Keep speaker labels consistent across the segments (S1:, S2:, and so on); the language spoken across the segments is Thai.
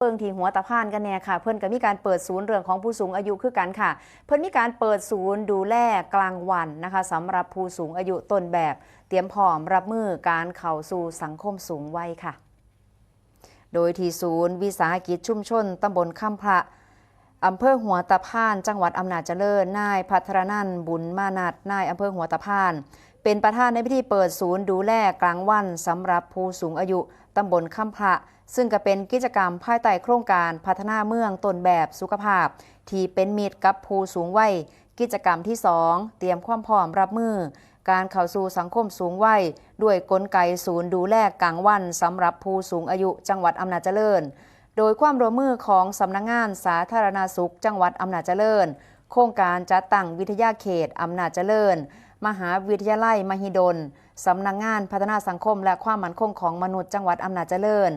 S1: เปิงที่หัวตะพานกันแน่ค่ะ เพิ่นก็มีการเปิดศูนย์เรื่องของผู้สูงอายุคือกันค่ะ เพิ่นมีการเปิดศูนย์ดูแลกลางวันนะคะสำหรับผู้สูงอายุต้นแบบ เตรียมพร้อมรับมือการเข้าสู่สังคมสูงวัยค่ะ โดยที่ศูนย์วิสาหกิจชุมชนตำบลข้ามพระอำเภอหัวตะพาน จังหวัดอำนาจเจริญนายพัทรนันบุญมานัดนายอำเภอหัวตะพาน เป็นประธานในพิธีเปิดศูนย์ดูแลกลางวันสำหรับผู้สูงอายุตำบลข้ามพระ ซึ่งก็เป็นกิจกรรมภายใต้โครงการพัฒนาเมืองต้นแบบสุขภาพ ที่เป็นมิตรกับผู้สูงวัยกิจกรรมที่ 2 เตรียมความพร้อมรับมือ การเข้าสู่สังคมสูงวัยด้วยกลไกศูนย์ดูแลกลางวันสำหรับผู้สูงอายุจังหวัดอำนาจเจริญ โดยความร่วมมือของสำนักงงานสาธารณาสุข จังหวัดอำนาจเจริญ โครงการจัดตั้งวิทยาเขตอำนาจเจริญ มหาวิทยาลัย มหิดล สำนักงงานพัฒนาสังคม และความมั่นคงของมนุษย์จังหวัดอำนาจเจริญ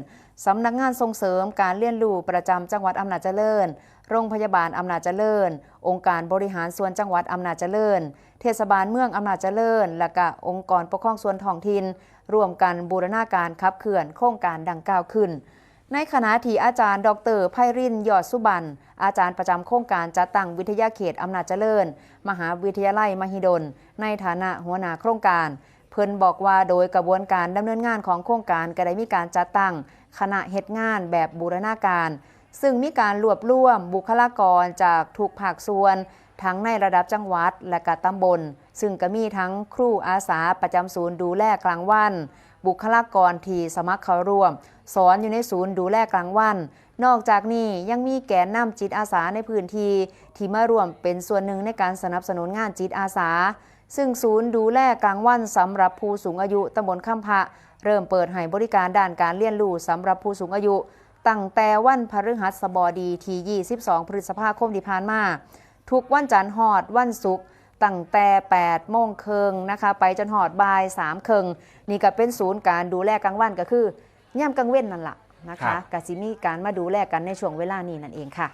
S1: สำนักงานส่งเสริมการเรียนรู้ประจำจังหวัดอำนาจเจริญ โรงพยาบาลอำนาจเจริญ องค์การบริหารส่วนจังหวัดอำนาจเจริญ เทศบาลเมืองอำนาจเจริญ และก็องค์กรปกครองส่วนท้องถิ่นร่วมกันบูรณาการขับเคลื่อนโครงการดังกล่าวขึ้น ในขณะที่อาจารย์ ดรไพรินยอดสุบัน อาจารย์ประจำโครงการจัดตั้งวิทยาเขตอำนาจเจริญ มหาวิทยาลัยมหิดล ในฐานะหัวหน้าโครงการ เพิ่นบอกว่าโดยกระบวนการดำเนินงานของโครงการก็ได้มีการจัดตั้ง คณะเฮ็ดงานแบบบูรณาการ ซึ่งมีการรวบรวมบุคลากรจากทุกภาคส่วน ทั้งในระดับจังหวัดและก็ตำบล ซึ่งก็มีทั้งครูอาสาประจำศูนย์ดูแลกลางวัน บุคลากรที่สมัครเข้าร่วม สอนอยู่ในศูนย์ดูแลกลางวัน นอกจากนี้ยังมีแกนนำจิตอาสาในพื้นที่ที่มาร่วมเป็นส่วนหนึ่งในการสนับสนุนงานจิตอาสา ซึ่งศูนย์ดูแลกลางวันสำหรับผู้สูงอายุตำบลข้ามพระเริ่มเปิดให้บริการด้านการเรียนรู้สำหรับผู้สูงอายุตั้งแต่วันพฤหัสบดีที่ 22 พฤษภาคมที่ผ่านมา ทุกวันจันทร์หอด วันศุกร์ ตั้งแต่8โมงเคิงนะคะ ไปจนหอดบ่าย3เคิงนี่ก็เป็นศูนย์การดูแลกลางวันก็คือย่ำกลางเว้นนั่นแหละนะ
S2: ครั
S1: คะ
S2: บ
S1: กสิมีการมาดูแลกันในช่วงเวลานี้นั่นเองค่ะ